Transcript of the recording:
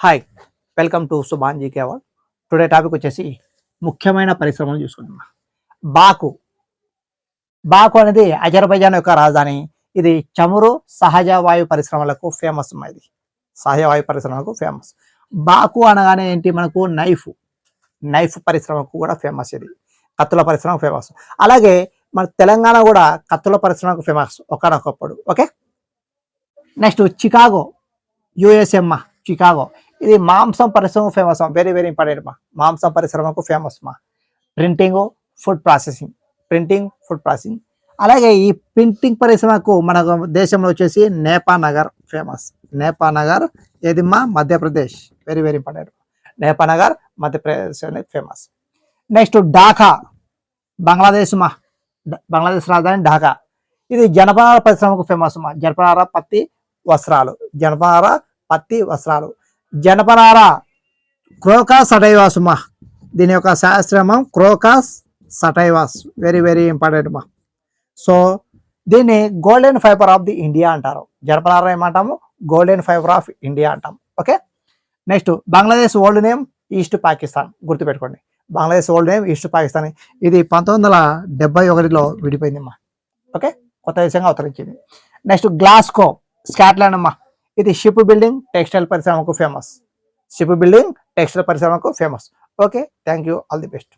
Hi welcome to Subhan GK award today topic వచ్చేసి ముఖ్యమైన పరిశ్రమలు చూసుకుందాం. బాకు. బాకు అనేది అజర్బైజాన్ యొక్క రాజధాని. ఇది చమురు సహజ వాయు పరిశ్రమలకు ఫేమస్ ఇది. సహజ వాయు పరిశ్రమలకు ఫేమస్ బాకు అనగానే ఏంటి? మనకు నైఫ్. నైఫ్ పరిశ్రమకు కూడా ఫేమస్ ఇది. కత్తుల పరిశ్రమ ఫేమస్ అలాగే మన తెలంగాణ కూడా కత్తుల పరిశ్రమకు ఫేమస్ ఒకనొకప్పుడు. ఓకే నెక్స్ట్ చికాగో యుఎస్ఎమ్మ చికాగో ఇది మాంసం పరిశ్రమ ఫేమస్ వెరీ వెరీ ఇంపార్టెంట్ మా మాంసం పరిశ్రమకు ఫేమస్ మా printing food processing printing food processing అలాగే ఈ ప్రింటింగ్ పరిశ్రమకు మన దేశంలో వచ్చేసి నేపానగర్ ఫేమస్ నేపానగర్ ఏది మా Madhya Pradesh. Very very important Nepanagar Madhya Pradesh అనేది ఫేమస్ నెక్స్ట్ ఢాకా. బంగ్లాదేశ్ మా బంగ్లాదేశ్ రాజధాని ఢాకా. ఇది జనపనార పరిశ్రమకు ఫేమస్ మా జనపనార పత్తి వస్త్రాలు. జనపనార పత్తి వస్త్రాలు. జనపనార క్రోకాస్ సటైవాస్ మా. దీని యొక్క శాస్త్రమం crocus sativus. Very very important మా. సో దీన్ని golden fibre of the India అంటారు. జనపనార ఏమంటాము? గోల్డెన్ ఫైబర్ ఆఫ్ ఇండియా అంటాం okay next Bangladesh old name East Pakistan గుర్తుపెట్టుకోండి. Bangladesh old name East Pakistan ఇది పంతొమ్మిది వందల డెబ్బై ఒకటిలో విడిపోయింది అమ్మా ఓకే కొత్త దేశంగా అవతరించింది. నెక్స్ట్ గ్లాస్కో స్కాట్లాండ్ అమ్మా ఇది షిప్ బిల్డింగ్ టెక్స్టైల్ పరిశ్రమకు ఫేమస్ షిప్ బిల్డింగ్ టెక్స్టైల్ పరిశ్రమకు famous okay thank you all the best